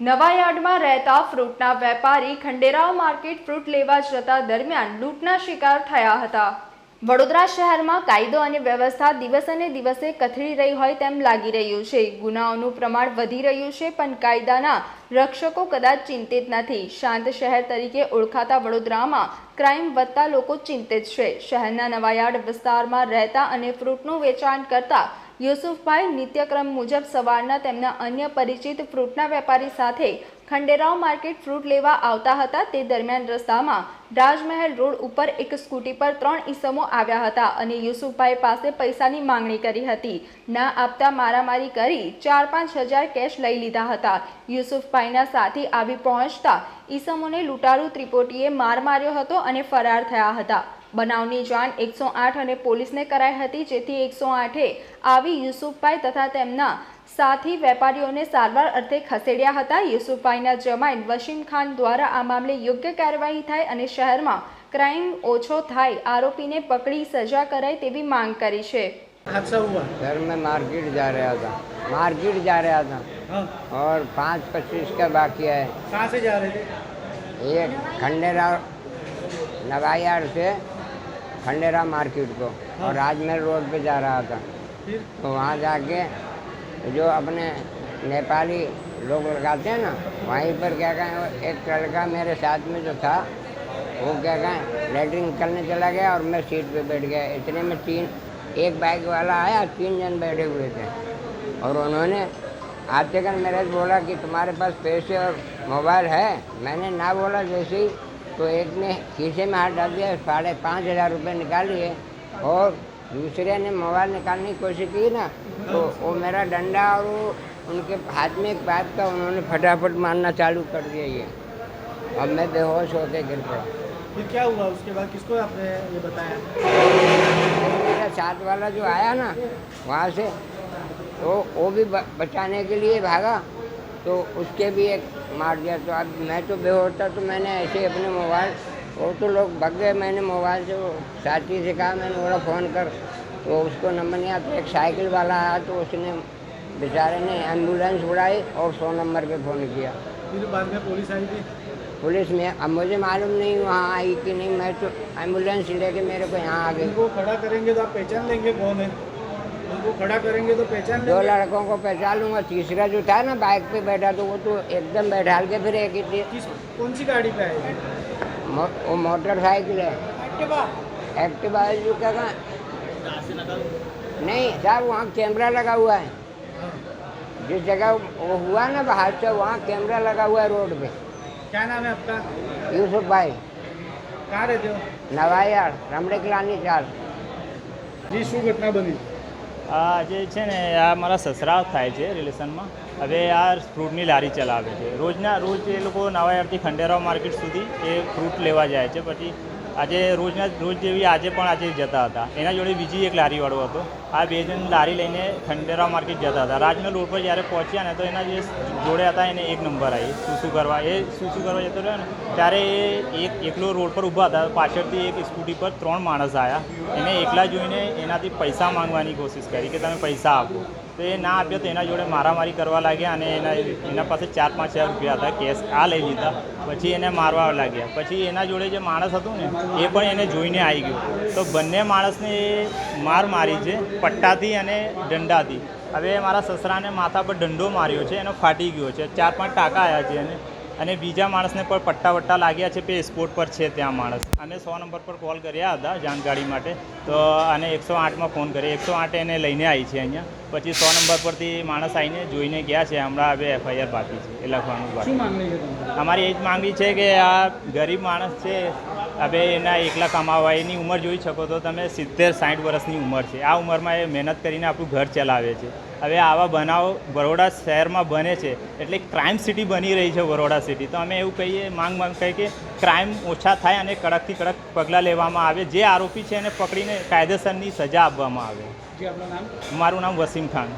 નવા યાર્ડમાં રહેતા ફ્રૂટના વેપારી ખંડેરાવ માર્કેટ ફ્રૂટ લેવા જતા દરમિયાન લૂંટના શિકાર થયા હતા. વડોદરા શહેરમાં કાયદો અને વ્યવસ્થા દિવસે અને દિવસે કથળી રહી હોય તેમ લાગી રહ્યું છે. ગુનાઓનું પ્રમાણ વધી રહ્યું છે, પણ કાયદાના રક્ષકો કદાચ ચિંતિત નથી. શાંત શહેર તરીકે ઓળખાતા વડોદરામાં ક્રાઇમ વધતા લોકો ચિંતિત છે. શહેરના નવાયાર્ડ વિસ્તારમાં રહેતા અને ફ્રૂટનું વેચાણ કરતા યુસુફભાઈ નિત્યક્રમ મુજબ સવારના તેમના અન્ય પરિચિત ફ્રૂટના વેપારી સાથે ખંડેરાવ માર્કેટ ફ્રૂટ લેવા આવતા હતા. તે દરમિયાન રસ્તામાં રાજમહેલ રોડ ઉપર એક સ્કૂટી પર ત્રણ ઈસમો આવ્યા હતા અને યુસુફભાઈ પાસે પૈસાની માંગણી કરી હતી. ના આપતા મારામારી કરી ચાર પાંચ હજાર કેશ લઈ લીધા હતા. યુસુફભાઈના સાથી આવી પહોંચતા ઈસમોને લૂંટારૂ ત્રિપોટીએ માર માર્યો હતો અને ફરાર થયા હતા. બનાવની જાણ એકસો આઠ અને પોલીસને કરાઈ હતી જેથી એકસો આઠે આવી યુસુફભાઈ તથા તેમના સાથી વેપારીઓને સારવાર અર્થે ખસેડ્યા હતા યુસુફભાઈના જમાઈ વસીમ ખાન દ્વારા આ મામલે યોગ્ય કાર્યવાહી થાય અને શહેરમાં ક્રાઇમ ઓછો થાય આરોપીને પકડી સજા કરાય તેવી માંગ કરી છે हादसा हुआ सर मैं मार्केट जा रहा था मार्केट जा रहा था हाँ और पाँच पच्चीस का बाकी है कहाँ से जा रहे थे ये खंडेरा नवायार से खंडेरा मार्केट को और राजमहल रोड पे जा रहा था। तो वहाँ जाके जो अपने नेपाली लोग लगाते हैं ना वहीं पर क्या कहें एक लड़का मेरे साथ में जो था वो क्या कहें लेटरिन करने चला गया और मैं सीट पे बैठ गया। इतने में तीन एक बाइक वाला आया तीन जन बैठे हुए थे। और उन्होंने आते कर मेरे बोला कि तुम्हारे पास पैसे और मोबाइल है। मैंने ना बोला जैसे ही तो एक ने खीसे में हाथ डाल दिया साढ़े पाँच हज़ार रुपये निकाल लिए और दूसरे ने मोबाइल निकालने की कोशिश की ना तो वो मेरा डंडा और वो उनके हाथ में एक बात का उन्होंने फटाफट मारना चालू कर दिया ये। अब मैं बेहोश होके गिर पड़ा। फिर क्या हुआ? उसके बाद किसको आपने ये बताया? मेरा साथ वाला जो आया ना वहाँ से तो वो भी बचाने के लिए भागा। तो उसके भी एक मार दिया। तो अब मैं तो बेहोश था तो मैंने ऐसे ही अपने मोबाइल वो तो लोग भग गए मैंने मोबाइल से। वो साथी से कहा मैंने बोला फ़ोन कर। तो उसको नंबर नहीं आता। एक साइकिल वाला आया तो उसने बेचारे ने एंबुलेंस उड़ाई और सौ नंबर पे फ़ोन किया। फिर बाद में पुलिस आई थी? पुलिस में अब मुझे मालूम नहीं वहाँ आई कि नहीं। मैं तो एंबुलेंस लेके मेरे को यहाँ आ गई। उनको खड़ा करेंगे तो आप पहचान लेंगे कौन है? उनको खड़ा करेंगे तो पहचान दो लड़कों को पहचान लूँगा तीसरा जो था ना बाइक पे बैठा तो वो तो एकदम बैठा के फिर एक ही कौन सी गाड़ी पे आए? वो मोटरसाइकिल है। एक्टिवा? जो क्या नहीं साहब वहाँ कैमरा लगा हुआ है। जिस जगह वो हुआ ना हादसा वहाँ कैमरा लगा हुआ है रोड पे। क्या नाम है आपका? यूसुफ भाई। कहाँ रहते हो? नवायार रमड़े किलानी चार जी शुभ घटना बनी આ જે છે ને, આ મારા સસરા થાય છે રિલેશનમાં હવે આ ફ્રૂટની લારી ચલાવે છે. રોજના રોજ એ લોકો નવાયારથી ખંડેરાવ માર્કેટ સુધી એ ફ્રૂટ લેવા જાય છે. પછી આજે રોજના રોજ જેવી આજે પણ આજે જતા હતા. એના જોડે બીજી એક લારીવાળો હતો. આ બે જણ લારી લઈને ખંડેરાવ માર્કેટ જતા હતા. રાજના રોડ પર જ્યારે પહોંચ્યા ને તો એના જે જોડે હતા એને એક નંબર આવી શું શું કરવા. એ શું શું કરવા જતો રહ્યો ને, ત્યારે એ એક એકલો રોડ પર ઊભા હતા. પાછળથી એક સ્કૂટી પર ત્રણ માણસ આવ્યા એને એકલા જોઈને એનાથી પૈસા માંગવાની કોશિશ કરી કે તમે પૈસા આપો. તો એ ના આપ્યો તો એના જોડે મારામારી કરવા લાગ્યા અને એના એના પાસે ચાર પાંચ હજાર રૂપિયા હતા કેશ આ લઈ લીધા. પછી એને મારવા લાગ્યા. પછી એના જોડે જે માણસ હતું ને, એ પણ એને જોઈને આવી ગયો. તો બંને માણસને એ માર મારી છે, પટ્ટાથી અને દંડાથી. હવે મારા સસરાને માથા પર દંડો માર્યો છે, એનો ફાટી ગયો છે. ચાર પાંચ ટાંકા આવ્યા છે એને. અને બીજા માણસને પણ પટ્ટા વટ્ટા લાગ્યા છે કે સ્પોટ પર છે ત્યાં માણસ. અમે સો નંબર પર કોલ કર્યા હતા જાણકારી માટે. તો અને એકસો આઠમાં ફોન કર્યો. એકસો આઠ એને લઈને આવી છે અહીંયા. પછી સો નંબર પરથી માણસ આવીને જોઈને ગયા છે. હમણાં હવે એફઆઈઆર બાકી છે. એ લખવાનું બાકી અમારી એ જ માંગણી છે કે આ ગરીબ માણસ છે હવે એના એકલા કમાવા એની ઉંમર જોઈ શકો તો તમે સિત્તેર સાઠ વર્ષની ઉંમર છે. આ ઉંમરમાં એ મહેનત કરીને આપણું ઘર ચલાવે છે. હવે આવા બનાવો બરોડા શહેરમાં બને છે એટલે ક્રાઇમ સિટી બની રહી છે બરોડા સિટી તો અમે એવું કહીએ માંગ માંગ કહીએ કે ક્રાઇમ ઓછા થાય અને કડકથી કડક પગલાં લેવામાં આવે. જે આરોપી છે એને પકડીને કાયદેસરની સજા આપવામાં આવે. મારું નામ વસીમ ખાન.